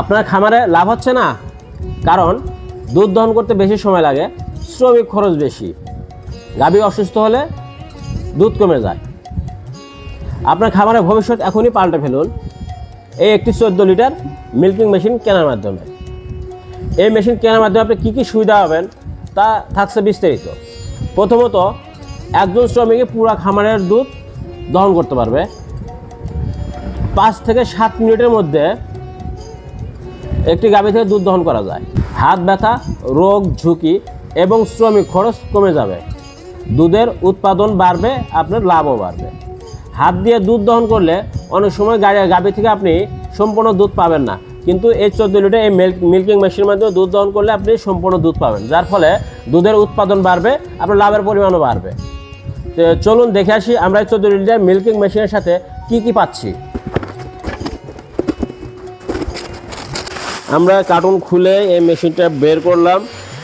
আপনার খামারে লাভ হচ্ছে না? কারণ দুধ দহন করতে বেশি সময় লাগে, শ্রমিক খরচ বেশি। গাভী অসুস্থ হলে দুধ কমে যায়। আপনার খামারের ভবিষ্যৎ এখনই পাল্টে ফেলুন। এই একটি চোদ্দ লিটার মিল্কিং মেশিন কেনার মাধ্যমে। এই মেশিন কেনার মাধ্যমে আপনি কী কী সুবিধা পাবেন তা থাকছে বিস্তারিত। প্রথমত, একজন শ্রমিকে পুরো খামারের দুধ দহন করতে পারবে। পাঁচ থেকে সাত মিনিটের মধ্যে একটি গাভী থেকে দুধ দহন করা যায়। হাত ব্যথা, রোগ, ঝুঁকি এবং শ্রমিক খরচ কমে যাবে। দুধের উৎপাদন বাড়বে, আপনার লাভও বাড়বে। হাত দিয়ে দুধ দহন করলে অনেক সময় গাড়ি, গাভী থেকে আপনি সম্পূর্ণ দুধ পাবেন না। কিন্তু এই চোদ্দ লিটার এই মিল্ক মিল্কিং মেশিনের মাধ্যমে দুধ দহন করলে আপনি সম্পূর্ণ দুধ পাবেন। যার ফলে দুধের উৎপাদন বাড়বে, আপনার লাভের পরিমাণও বাড়বে। চলুন দেখে আসি আমরা এই চোদ্দ লিটার মিল্কিং মেশিনের সাথে কি কি পাচ্ছি। আমরা কার্টুন খুলে এই মেশিনটা বের করলাম।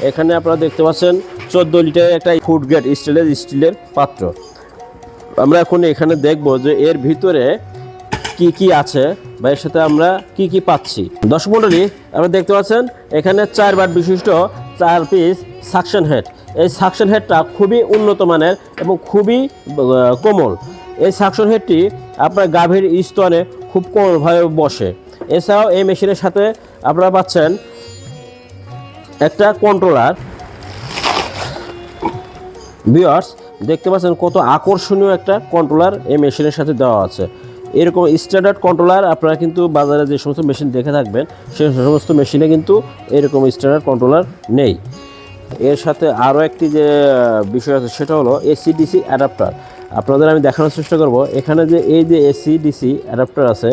এখানে আপনারা দেখতে পাচ্ছেন, চোদ্দ লিটারের একটা ফুড গ্রেড স্টিলের স্টিলের পাত্র। আমরা এখন এখানে দেখব যে এর ভিতরে কি কি আছে বা এর সাথে আমরা কি কি পাচ্ছি। দর্শক মণ্ডলী আপনারা দেখতে পাচ্ছেন, এখানে চার বার বিশিষ্ট চার পিস সাকশন হেড এই সাকশন হেডটা খুবই উন্নত মানের এবং খুবই কোমল। এই সাকশন হেডটি আপনার গাভীর স্তনে খুব কোমলভাবে বসে। এছাড়াও এই মেশিনের সাথে আপনারা পাচ্ছেন একটা কন্ট্রোলার বিয়ার্স দেখতে পাচ্ছেন কত আকর্ষণীয় একটা কন্ট্রোলার এই মেশিনের সাথে দেওয়া আছে। এরকম স্ট্যান্ডার্ড কন্ট্রোলার আপনারা কিন্তু বাজারে যে সমস্ত মেশিন দেখে থাকবেন সেই সমস্ত মেশিনে কিন্তু এরকম স্ট্যান্ডার্ড কন্ট্রোলার নেই। এর সাথে আরও একটি যে বিষয় আছে, সেটা হলো এসিডিসি অ্যাডাপ্টার আপনাদের আমি দেখানোর চেষ্টা করব। এখানে যে এই যে এসি ডিসি অ্যাডাপ্টার আছে,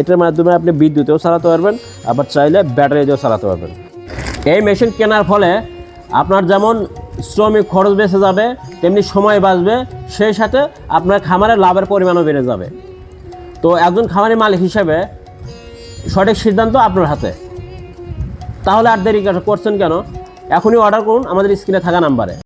এটার মাধ্যমে আপনি বিদ্যুতেও চালাতে পারবেন, আবার চাইলে ব্যাটারি দিয়েও চালাতে পারবেন। এই মেশিন কেনার ফলে আপনার যেমন শ্রমিক খরচ বেঁচে যাবে, তেমনি সময় বাঁচবে, সেই সাথে আপনার খামারের লাভের পরিমাণও বেড়ে যাবে। তো একজন খামারি মালিক হিসেবে সঠিক সিদ্ধান্ত আপনার হাতে। তাহলে আর দেরি করছেন কেন? এখনই অর্ডার করুন, আমাদের স্ক্রিনে থাকা নাম্বারে